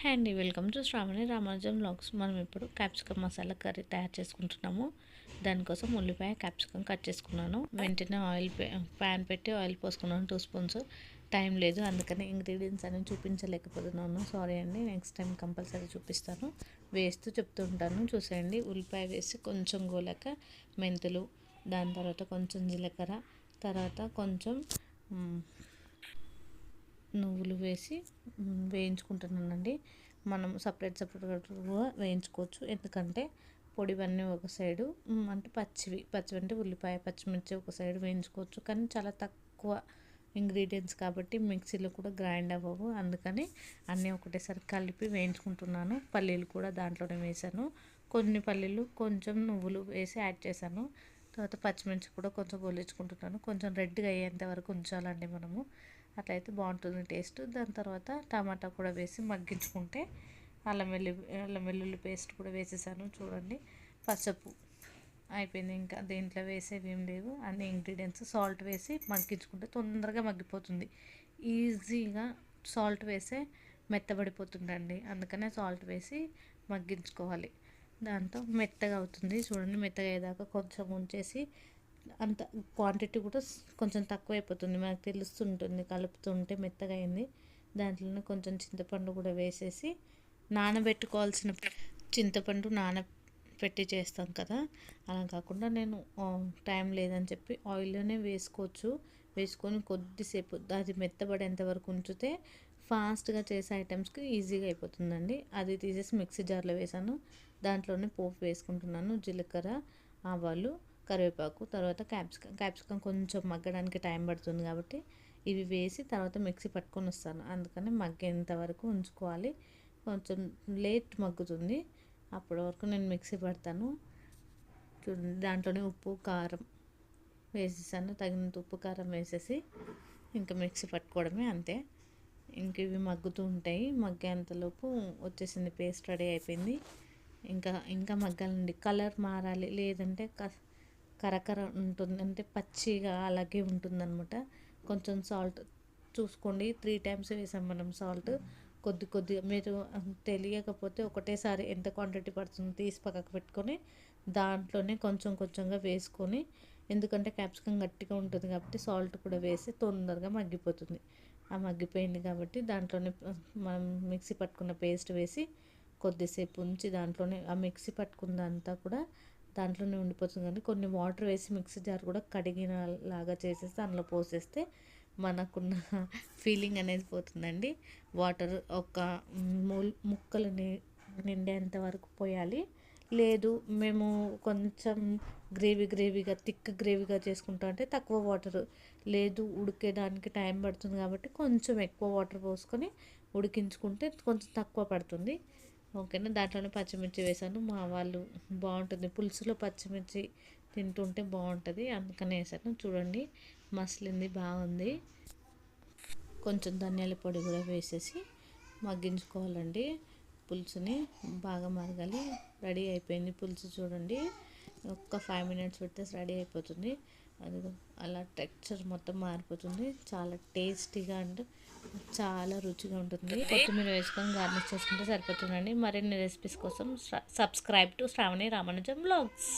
హే అండి welcome to Sravani Ramanujam blogs మనం ఇప్పుడు క్యాప్సికమ్ మసాలా కర్రీ తయారు చేసుకుంటున్నాము. దానికోసం ఉల్లిపాయ క్యాప్సికమ్ కట్ చేసుకున్నాను. వెంటనే ఆయిల్ ప్యాన్ పెట్టి ఆయిల్ పోసుకున్నాను టూ స్పూన్స్. టైం లేదు అందుకని ఇంగ్రీడియంట్స్ అనేవి చూపించలేకపోతున్నాను. సారీ అండి నెక్స్ట్ టైం కంపల్సరీ చూపిస్తాను. వేస్తూ చెప్తూ ఉంటాను. చూసేయండి ఉల్లిపాయ వేసి కొంచెం గోలక మెంతులు దాని తర్వాత కొంచెం జీలకర్ర తర్వాత కొంచెం నువ్వులు వేసి వేయించుకుంటున్నానండి. మనం సపరేట్ సపరేట్గా వేయించుకోవచ్చు. ఎందుకంటే పొడివన్నీ ఒక సైడు అంటే పచ్చివి పచ్చివి అంటే ఉల్లిపాయ పచ్చిమిర్చి ఒక సైడ్ వేయించుకోవచ్చు. కానీ చాలా తక్కువ ఇంగ్రీడియంట్స్ కాబట్టి మిక్సీలో కూడా గ్రైండ్ అవ్వవు. అందుకని అన్నీ ఒకటేసారి కలిపి వేయించుకుంటున్నాను. పల్లీలు కూడా దాంట్లోనే వేసాను కొన్ని పల్లీలు కొంచెం నువ్వులు వేసి యాడ్ చేశాను. తర్వాత పచ్చిమిర్చి కూడా కొంచెం గోలించుకుంటున్నాను. కొంచెం రెడ్గా అయ్యేంత వరకు ఉంచాలండి మనము. అట్లయితే బాగుంటుంది టేస్ట్. దాని తర్వాత టమాటా కూడా వేసి మగ్గించుకుంటే అల్లం వెల్లి అల్లం వెల్లుల్లి పేస్ట్ కూడా వేసేసాను చూడండి. పసుపు అయిపోయింది ఇంకా. దీంట్లో వేసేవి ఏం లేవు. అన్ని ఇంగ్రీడియంట్స్ సాల్ట్ వేసి మగ్గించుకుంటే తొందరగా మగ్గిపోతుంది. ఈజీగా సాల్ట్ వేసే మెత్తబడిపోతుందండి. అందుకనే సాల్ట్ వేసి మగ్గించుకోవాలి. దాంతో మెత్తగా అవుతుంది. చూడండి మెత్తగా అయ్యేదాకా కొంచెం ఉంచేసి అంత క్వాంటిటీ కూడా కొంచెం తక్కువ అయిపోతుంది మనకు తెలుస్తుంటుంది కలుపుతుంటే మెత్తగా అయింది దాంట్లోనే కొంచెం చింతపండు కూడా వేసేసి నానబెట్టుకోవాల్సిన చింతపండు నాన పెట్టి చేస్తాం కదా. అలా కాకుండా నేను టైం లేదని చెప్పి ఆయిల్లోనే వేసుకోవచ్చు. వేసుకొని కొద్దిసేపు అది మెత్తబడేంత వరకు ఉంచితే ఫాస్ట్గా చేసే ఐటమ్స్కి ఈజీగా అయిపోతుందండి. అది తీసేసి మిక్సీ జార్లో వేసాను. దాంట్లోనే పోపు వేసుకుంటున్నాను. జీలకర్ర ఆవాలు కరివేపాకు తర్వాత క్యాప్సికమ్ క్యాప్సికమ్ కొంచెం మగ్గడానికి టైం పడుతుంది కాబట్టి ఇవి వేసి తర్వాత మిక్సీ పట్టుకొని వస్తాను. అందుకని మగ్గేంత వరకు ఉంచుకోవాలి. కొంచెం లేట్ మగ్గుతుంది. అప్పటి వరకు నేను మిక్సీ పడతాను. దాంట్లోనే ఉప్పు కారం వేసేసాను. తగినంత ఉప్పు కారం వేసేసి ఇంకా మిక్సీ పట్టుకోవడమే అంతే. ఇంక ఇవి మగ్గుతూ ఉంటాయి. మగ్గేంతలోపు వచ్చేసింది పేస్ట్ రెడీ అయిపోయింది. ఇంకా ఇంకా మగ్గాలండి. కలర్ మారాలి. లేదంటే కరకర ఉంటుంది అంటే పచ్చిగా అలాగే ఉంటుందన్నమాట. కొంచెం సాల్ట్ చూసుకోండి. త్రీ టైమ్స్ వేసాం మనం సాల్ట్ కొద్ది కొద్దిగా మీరు తెలియకపోతే ఒకటేసారి ఎంత క్వాంటిటీ పడుతుందో తీసి పక్కకు పెట్టుకొని దాంట్లోనే కొంచెం కొంచెంగా వేసుకొని ఎందుకంటే క్యాప్సికం గట్టిగా ఉంటుంది కాబట్టి సాల్ట్ కూడా వేసి తొందరగా మగ్గిపోతుంది. ఆ మగ్గిపోయింది కాబట్టి దాంట్లోనే మనం మిక్సీ పట్టుకున్న పేస్ట్ వేసి కొద్దిసేపు ఉంచి దాంట్లోనే ఆ మిక్సీ పట్టుకున్నదంతా కూడా దాంట్లోనే ఉండిపోతుంది కానీ కొన్ని వాటర్ వేసి మిక్సీ జార్ కూడా కడిగిన లాగా చేసేస్తే అందులో పోసేస్తే మనకున్న ఫీలింగ్ అనేది పోతుందండి. వాటర్ ఒక ముక్కలు నిండేంత వరకు పోయాలి. లేదు మేము కొంచెం గ్రేవీ గ్రేవీగా థిక్ గ్రేవీగా చేసుకుంటా అంటే తక్కువ వాటర్. లేదు ఉడికేదానికి టైం పడుతుంది కాబట్టి కొంచెం ఎక్కువ వాటర్ పోసుకొని ఉడికించుకుంటే కొంచెం తక్కువ పడుతుంది. ఓకేనా? దాంట్లోనే పచ్చిమిర్చి వేసాను. మా వాళ్ళు బాగుంటుంది. పులుసులో పచ్చిమిర్చి తింటుంటే బాగుంటుంది. అందుకని వేసాను. చూడండి మసలింది బాగుంది. కొంచెం ధనియాల పొడి కూడా వేసేసి మగ్గించుకోవాలండి. పులుసుని బాగా మరగాలి. రెడీ అయిపోయింది పులుసు చూడండి. ఒక్క ఫైవ్ మినిట్స్ పెడితే రెడీ అయిపోతుంది. అది అలా టెక్స్చర్ మొత్తం మారిపోతుంది. చాలా టేస్టీగా అండ్ చాలా రుచిగా ఉంటుంది. కొత్తిమీర వేసుకొని గార్నిష్ చేసుకుంటే సరిపోతుందండి. మరిన్ని రెసిపీస్ కోసం subscribe to Sravani Ramanujam blogs